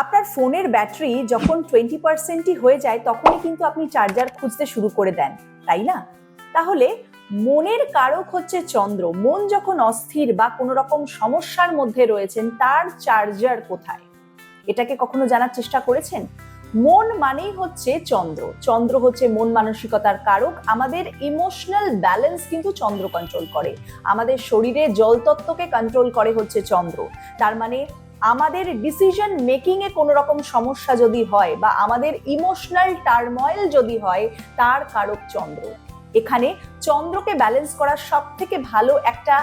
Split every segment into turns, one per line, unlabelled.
আপনার ফোনের ব্যাটারি যখন টোয়েন্টি পার্সেন্টই হয়ে যায়, তখনই কিন্তু আপনি চার্জার খুঁজতে শুরু করে দেন, তাই না? তাহলে মনের কারক হচ্ছে চন্দ্র। মন যখন অস্থির বা কোনো রকম সমস্যার মধ্যে রয়েছেন, তার চার্জার কোথায়? এটাকে কখনো জানার চেষ্টা করেছেন? মন মানেই হচ্ছে চন্দ্র। চন্দ্র হচ্ছে মন মানসিকতার কারক। আমাদের ইমোশনাল ব্যালেন্স কিন্তু চন্দ্র কন্ট্রোল করে। আমাদের শরীরে জলতত্ত্বকে কন্ট্রোল করে হচ্ছে চন্দ্র। তার মানে আমাদের ডিসিশন মেকিং এ কোনো রকম সমস্যা যদি হয় বা আমাদের ইমোশনাল টার্ময়েল যদি হয়, তার কারক চন্দ্র। এখানে চন্দ্রকে ব্যালেন্স করার সব থেকে ভালো একটা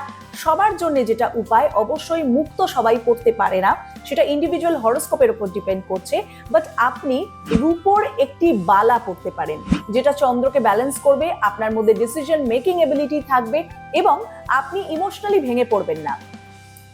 সবার জন্য যেটা উপায়, অবশ্যই মুক্ত সবাই পড়তে পারে না। সেটা ইন্ডিভিজুয়াল হরোস্কোপের উপর ডিপেন্ড করছে। বাট আপনি রূপোর একটি বালা পড়তে পারেন, যেটা চন্দ্রকে ব্যালেন্স করবে, আপনার মধ্যে ডিসিশন মেকিং এবিলিটি থাকবে এবং আপনি ইমোশনালি ভেঙে পড়বেন না।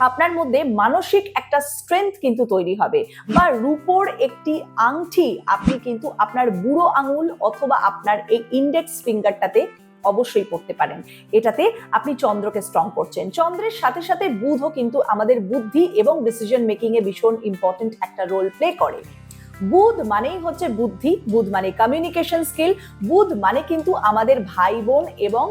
আপনার মধ্যে মানসিক একটা স্ট্রেংথ কিন্তু তৈরি হবে। বা রূপোর একটি আংটি আপনি কিন্তু আপনার বুড়ো আঙুল অথবা আপনার এই ইন্ডেক্স ফিঙ্গারটাতে অবশ্যই পড়তে পারেন। এটাতে আপনি চন্দ্রকে স্ট্রং করছেন। চন্দ্রের সাথে সাথে বুধও কিন্তু আমাদের বুদ্ধি এবং ডিসিশন মেকিং এ ভীষণ ইম্পর্টেন্ট একটা রোল প্লে করে। বুধ মানেই হচ্ছে বুদ্ধি, বুধ মানে কমিউনিকেশন স্কিল বুধ মানে কিন্তু আমাদের ভাই বোন এবং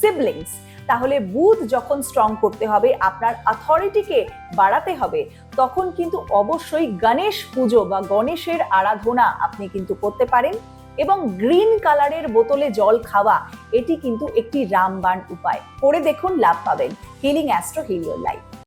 সিবলিংস তাহলে বুথ যখন স্ট্রং করতে হবে, আপনার অথরিটিকে বাড়াতে হবে, তখন কিন্তু অবশ্যই গণেশ পুজো বা গণেশের আরাধনা আপনি কিন্তু করতে পারেন এবং গ্রিন কালারের বোতলে জল খাওয়া, এটি কিন্তু একটি রামবান উপায়। করে দেখুন, লাভ পাবেন। Healing astro হিলিওর life